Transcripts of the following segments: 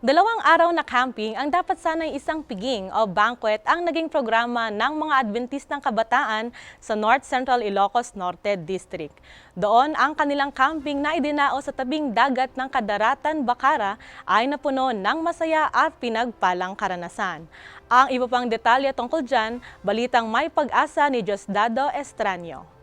Dalawang araw na camping ang dapat sanay isang piging o banquet ang naging programa ng mga Adventistang kabataan sa North Central Ilocos Norte District. Doon ang kanilang camping na idinao sa tabing dagat ng Kadaratan, Bacara ay napuno ng masaya at pinagpalang karanasan. Ang iba pang detalye tungkol dyan, balitang may pag-asa ni Diosdado Estranyo.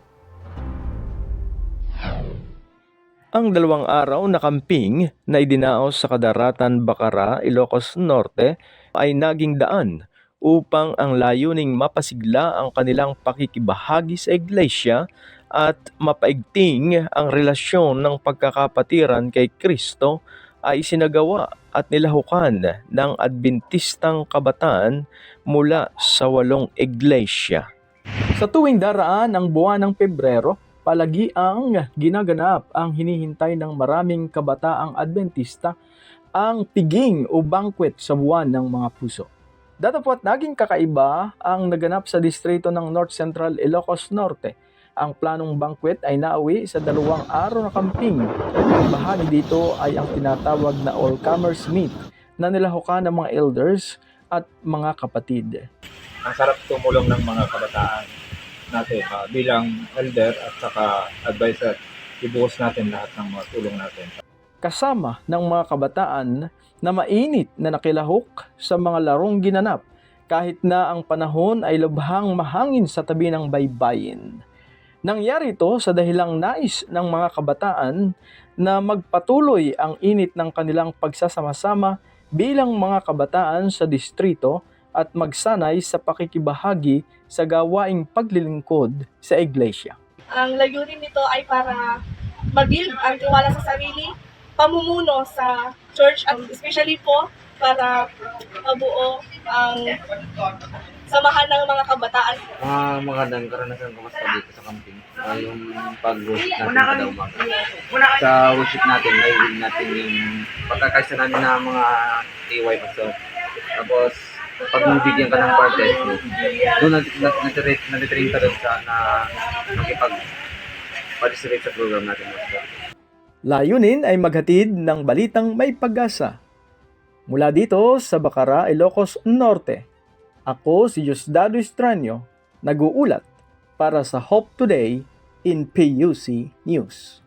Ang dalawang araw na camping na idinaos sa Kadaratan Bacara, Ilocos Norte ay naging daan upang ang layuning mapasigla ang kanilang pakikibahagi sa iglesia at mapaigting ang relasyon ng pagkakapatiran kay Kristo ay sinagawa at nilahukan ng Adventistang kabataan mula sa walong iglesia. Sa tuwing daraan ng buwan ng Pebrero, palagi ang ginaganap ang hinihintay ng maraming kabataang Adventista ang piging o banquet sa buwan ng mga puso. Datapwat naging kakaiba ang naganap sa distrito ng North Central Ilocos Norte. Ang planong banquet ay nauwi sa dalawang araw na camping. Ang bahagi dito ay ang tinatawag na all-comers meet na nilahukan ng mga elders at mga kapatid. ang sarap tumulong ng mga kabataan natin ah, bilang elder at saka advisor. Ibuhos natin lahat ng mga tulong natin. kasama ng mga kabataan na mainit na nakilahok sa mga larong ginanap kahit na ang panahon ay lubhang mahangin sa tabi ng baybayin. Nangyari ito sa dahilang nais ng mga kabataan na magpatuloy ang init ng kanilang pagsasama-sama bilang mga kabataan sa distrito at magsanay sa pakikibahagi sa gawaing paglilingkod sa iglesia. Ang layunin nito ay para mag-build ang tiwala sa sarili, pamumuno sa church at especially po para mabuo ang samahan ng mga kabataan. mga magandang karanasan ko basta dito sa camping. Uh, yung pag-worship natin kada umaga. Sa worship natin, naiwin natin yung pagkakaisa namin na mga AY pastor. Tapos, pag nabigyan ka ng parte, doon natitrain ka doon sa na makipag-participate sa program natin. Layunin ay maghatid ng balitang may pag-asa. Mula dito sa Bacara, Ilocos Norte, ako si Diosdado Estranyo, nag-uulat para sa Hope Today in PUC News.